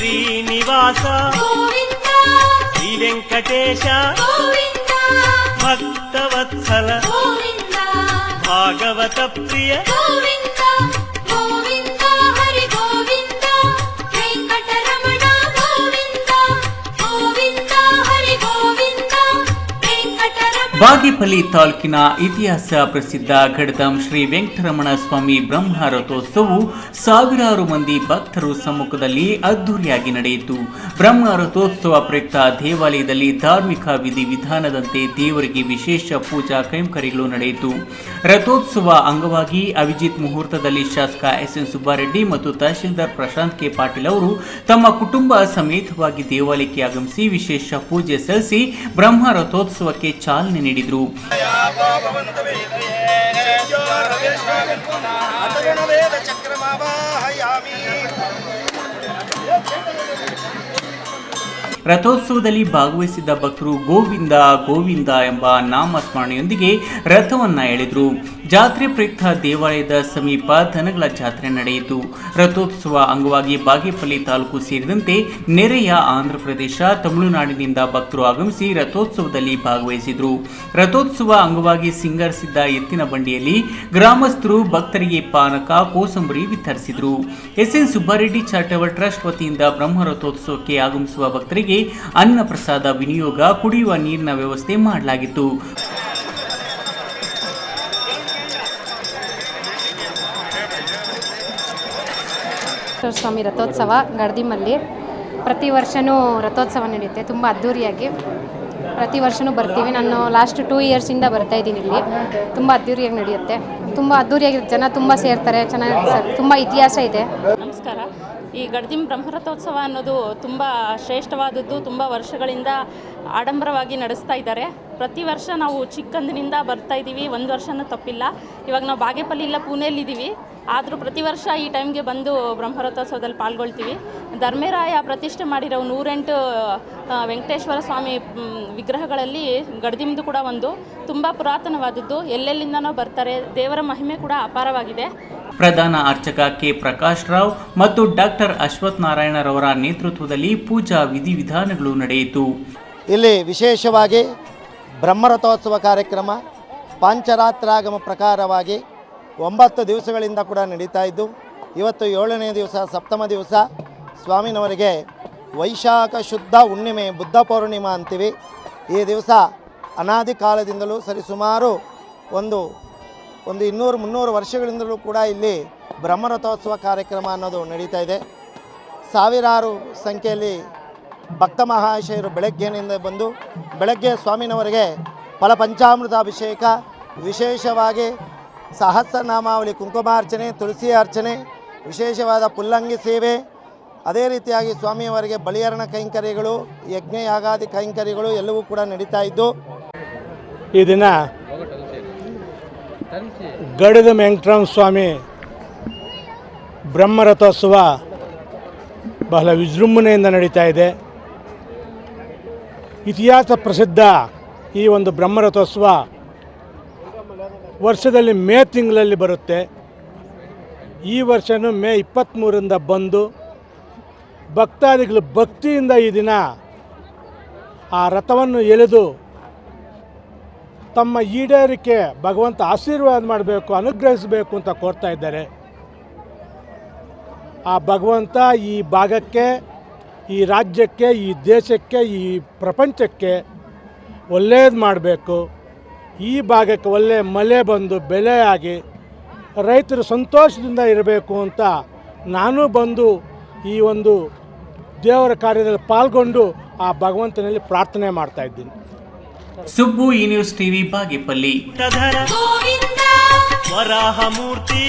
ಶ್ರೀನಿವಾಸ ಗೋವಿಂದ ಶ್ರೀ ವೆಂಕಟೇಶ ಗೋವಿಂದ ಭಕ್ತವತ್ಸಲ ಬಾಗೇಪಲ್ಲಿ ತಾಲೂಕಿನ ಇತಿಹಾಸ ಪ್ರಸಿದ್ಧ ಗಡದಂ ಶ್ರೀ ವೆಂಕಟರಮಣ ಸ್ವಾಮಿ ಬ್ರಹ್ಮ ರಥೋತ್ಸವವು ಸಾವಿರಾರು ಮಂದಿ ಭಕ್ತರು ಸಮ್ಮುಖದಲ್ಲಿ ಅದ್ದೂರಿಯಾಗಿ ನಡೆಯಿತು. ಬ್ರಹ್ಮ ರಥೋತ್ಸವ ಪ್ರಯುಕ್ತ ದೇವಾಲಯದಲ್ಲಿ ಧಾರ್ಮಿಕ ವಿಧಿವಿಧಾನದಂತೆ ದೇವರಿಗೆ ವಿಶೇಷ ಪೂಜಾ ಕೈಂಕರ್ಯಗಳು ನಡೆಯಿತು. ರಥೋತ್ಸವ ಅಂಗವಾಗಿ ಅಭಿಜಿತ್ ಮುಹೂರ್ತದಲ್ಲಿ ಶಾಸಕ ಎಸ್ ಎನ್ ಸುಬ್ಬಾರೆಡ್ಡಿ ಮತ್ತು ತಹಶೀಲ್ದಾರ್ ಪ್ರಶಾಂತ್ ಕೆ ಪಾಟೀಲ್ ಅವರು ತಮ್ಮ ಕುಟುಂಬ ಸಮೇತವಾಗಿ ದೇವಾಲಯಕ್ಕೆ ಆಗಮಿಸಿ ವಿಶೇಷ ಪೂಜೆ ಸಲ್ಲಿಸಿ ಬ್ರಹ್ಮ ರಥೋತ್ಸವಕ್ಕೆ ಚಾಲನೆ ನೀಡಿದರು. ಚಕ್ರಮಾವಾಹಯಾಮಿ. ರಥೋತ್ಸವದಲ್ಲಿ ಭಾಗವಹಿಸಿದ್ದ ಭಕ್ತರು ಗೋವಿಂದ ಗೋವಿಂದ ಎಂಬ ನಾಮಸ್ಮರಣೆಯೊಂದಿಗೆ ರಥವನ್ನ ಎಳೆದರು. ಜಾತ್ರೆ ಪ್ರಯುಕ್ತ ದೇವಾಲಯದ ಸಮೀಪ ದನಗಳ ಜಾತ್ರೆ ನಡೆಯಿತು. ರಥೋತ್ಸವ ಅಂಗವಾಗಿ ಬಾಗೇಪಲ್ಲಿ ತಾಲೂಕು ಸೇರಿದಂತೆ ನೆರೆಯ ಆಂಧ್ರ ಪ್ರದೇಶ ತಮಿಳುನಾಡಿನಿಂದ ಭಕ್ತರು ಆಗಮಿಸಿ ರಥೋತ್ಸವದಲ್ಲಿ ಭಾಗವಹಿಸಿದರು. ರಥೋತ್ಸವ ಅಂಗವಾಗಿ ಸಿಂಗರಿಸಿದ್ದ ಎತ್ತಿನ ಬಂಡಿಯಲ್ಲಿ ಗ್ರಾಮಸ್ಥರು ಭಕ್ತರಿಗೆ ಪಾನಕ, ಕೋಸಂಬರಿ ವಿತರಿಸಿದರು. ಎಸ್ಎನ್ ಸುಬ್ಬಾರೆಡ್ಡಿ ಚಾರಿಟಬಲ್ ಟ್ರಸ್ಟ್ ವತಿಯಿಂದ ಬ್ರಹ್ಮ ರಥೋತ್ಸವಕ್ಕೆ ಆಗಮಿಸುವ ಭಕ್ತರಿಗೆ ಅನ್ನ ಪ್ರಸಾದ ವಿನಿಯೋಗ ಕುಡಿಯುವ ನೀರಿನ ವ್ಯವಸ್ಥೆ ಮಾಡಲಾಗಿತ್ತು. ಸ್ವಾಮಿ ರಥೋತ್ಸವ ಗಡ್ದಿಮಲ್ಲಿ ಪ್ರತಿ ವರ್ಷವೂ ರಥೋತ್ಸವ ನಡೆಯುತ್ತೆ ತುಂಬ ಅದ್ಧೂರಿಯಾಗಿ ಪ್ರತಿ ವರ್ಷವೂ ಬರ್ತೀವಿ. ನಾನು ಲಾಸ್ಟ್ ಟೂ ಇಯರ್ಸಿಂದ ಬರ್ತಾ ಇದ್ದೀನಿ ಇಲ್ಲಿ. ತುಂಬ ಅದ್ಧೂರಿಯಾಗಿ ನಡೆಯುತ್ತೆ. ತುಂಬ ಅದ್ಧೂರಿಯಾಗಿ ಜನ ತುಂಬ ಸೇರ್ತಾರೆ ಚೆನ್ನಾಗಿ ತುಂಬ ಇತಿಹಾಸ ಇದೆ. ನಮಸ್ಕಾರ. ಈ ಗಡ್ದಿಂ ಬ್ರಹ್ಮರಥೋತ್ಸವ ಅನ್ನೋದು ತುಂಬ ಶ್ರೇಷ್ಠವಾದದ್ದು, ತುಂಬ ವರ್ಷಗಳಿಂದ ಆಡಂಬರವಾಗಿ ನಡೆಸ್ತಾ ಇದ್ದಾರೆ. ಪ್ರತಿ ವರ್ಷ ನಾವು ಚಿಕ್ಕಂದಿನಿಂದ ಬರ್ತಾ ಇದ್ದೀವಿ, ಒಂದು ವರ್ಷನೂ ತಪ್ಪಿಲ್ಲ. ಇವಾಗ ನಾವು ಬಾಗೇಪಲ್ಲಿ ಇಲ್ಲ ಪುಣೆಯಲ್ಲಿದ್ದೀವಿ ಆದರೂ ಪ್ರತಿ ವರ್ಷ ಈ ಟೈಮ್ಗೆ ಬಂದು ಬ್ರಹ್ಮರಥೋತ್ಸವದಲ್ಲಿ ಪಾಲ್ಗೊಳ್ತೀವಿ. ಧರ್ಮೇರಾಯ ಪ್ರತಿಷ್ಠೆ ಮಾಡಿರೋ ನೂರೆಂಟು ವೆಂಕಟೇಶ್ವರ ಸ್ವಾಮಿ ವಿಗ್ರಹಗಳಲ್ಲಿ ಗಡ್ದಿಮ್ದು ಕೂಡ ಒಂದು. ತುಂಬ ಪುರಾತನವಾದದ್ದು. ಎಲ್ಲೆಲ್ಲಿಂದನೋ ಬರ್ತಾರೆ. ದೇವರ ಮಹಿಮೆ ಕೂಡ ಅಪಾರವಾಗಿದೆ. ಪ್ರಧಾನ ಅರ್ಚಕ ಕೆ ಪ್ರಕಾಶ್ ರಾವ್ ಮತ್ತು ಡಾಕ್ಟರ್ ಅಶ್ವಥ್ ನಾರಾಯಣರವರ ನೇತೃತ್ವದಲ್ಲಿ ಪೂಜಾ ವಿಧಿವಿಧಾನಗಳು ನಡೆಯಿತು. ಇಲ್ಲಿ ವಿಶೇಷವಾಗಿ ಬ್ರಹ್ಮರಥೋತ್ಸವ ಕಾರ್ಯಕ್ರಮ, ಪಾಂಚರಾತ್ರಾಗಮ ಪ್ರಕಾರವಾಗಿ ಒಂಬತ್ತು ದಿವಸಗಳಿಂದ ಕೂಡ ನಡೀತಾ ಇದ್ದು, ಇವತ್ತು ಏಳನೇ ದಿವಸ, ಸಪ್ತಮ ದಿವಸ ಸ್ವಾಮಿನವರಿಗೆ ವೈಶಾಖ ಶುದ್ಧ ಹುಣ್ಣಿಮೆ, ಬುದ್ಧ ಪೌರ್ಣಿಮಾ ಅಂತೀವಿ. ಈ ದಿವಸ ಅನಾದಿ ಕಾಲದಿಂದಲೂ ಸರಿಸುಮಾರು ಒಂದು ಒಂದು ಇನ್ನೂರು ಮುನ್ನೂರು ವರ್ಷಗಳಿಂದಲೂ ಕೂಡ ಇಲ್ಲಿ ಬ್ರಹ್ಮರಥೋತ್ಸವ ಕಾರ್ಯಕ್ರಮ ಅನ್ನೋದು ನಡೀತಾ ಇದೆ. ಸಾವಿರಾರು ಸಂಖ್ಯೆಯಲ್ಲಿ ಭಕ್ತ ಮಹಾಶಯರು ಬೆಳಗ್ಗೆನಿಂದ ಬಂದು, ಬೆಳಗ್ಗೆ ಸ್ವಾಮಿನವರಿಗೆ ಫಲ ಪಂಚಾಮೃತ ಅಭಿಷೇಕ, ವಿಶೇಷವಾಗಿ ಸಹಸ್ರನಾಮಾವಳಿ ಕುಂಕುಮಾರ್ಚನೆ ತುಳಸಿ ಅರ್ಚನೆ, ವಿಶೇಷವಾದ ಪುಲ್ಲಂಗಿ ಸೇವೆ. ಅದೇ ರೀತಿಯಾಗಿ ಸ್ವಾಮಿಯವರಿಗೆ ಬಳಿಯರಣ ಕೈಂಕರ್ಯಗಳು ಯಜ್ಞ ಯಾಗಾದಿ ಕೈಂಕರ್ಯಗಳು ಎಲ್ಲವೂ ಕೂಡ ನಡೀತಾ ಇದ್ದು. ಈ ದಿನ ಗಡದ ವೆಂಕಟರಾಮ ಸ್ವಾಮಿ ಬ್ರಹ್ಮರಥೋತ್ಸವ ಬಹಳ ವಿಜೃಂಭಣೆಯಿಂದ ನಡೀತಾ ಇದೆ. ಇತಿಹಾಸ ಪ್ರಸಿದ್ಧ ಈ ಒಂದು ಬ್ರಹ್ಮರಥೋತ್ಸವ ವರ್ಷದಲ್ಲಿ ಮೇ ತಿಂಗಳಲ್ಲಿ ಬರುತ್ತೆ. ಈ ವರ್ಷವೂ ಮೇ ಇಪ್ಪತ್ತ್ಮೂರಿಂದ ಬಂದು ಭಕ್ತಾದಿಗಳು ಭಕ್ತಿಯಿಂದ ಈ ದಿನ ಆ ರಥವನ್ನು ಎಳೆದು ತಮ್ಮ ಈಡೇರಿಕೆ ಭಗವಂತ ಆಶೀರ್ವಾದ ಮಾಡಬೇಕು, ಅನುಗ್ರಹಿಸಬೇಕು ಅಂತ ಕೋರ್ತಾ ಇದ್ದಾರೆ. ಆ ಭಗವಂತ ಈ ಭಾಗಕ್ಕೆ, ಈ ರಾಜ್ಯಕ್ಕೆ, ಈ ದೇಶಕ್ಕೆ, ಈ ಪ್ರಪಂಚಕ್ಕೆ ಒಳ್ಳೆಯದು ಮಾಡಬೇಕು. ಈ ಭಾಗಕ್ಕೆ ಒಳ್ಳೆ ಮಳೆ ಬಂದು ಬೆಳೆ ಆಗಿ ರೈತರು ಸಂತೋಷದಿಂದ ಇರಬೇಕು ಅಂತ ನಾನು ಬಂದು ಈ ಒಂದು ದೇವರ ಕಾರ್ಯದಲ್ಲಿ ಪಾಲ್ಗೊಂಡು ಆ ಭಗವಂತನಲ್ಲಿ ಪ್ರಾರ್ಥನೆ ಮಾಡ್ತಾ ಇದ್ದೀನಿ. ಸುಬ್ಬು ಈ ನ್ಯೂಸ್ ಟಿವಿ ಬಾಗೇಪಲ್ಲಿ. ವರಾಹ ಮೂರ್ತಿ.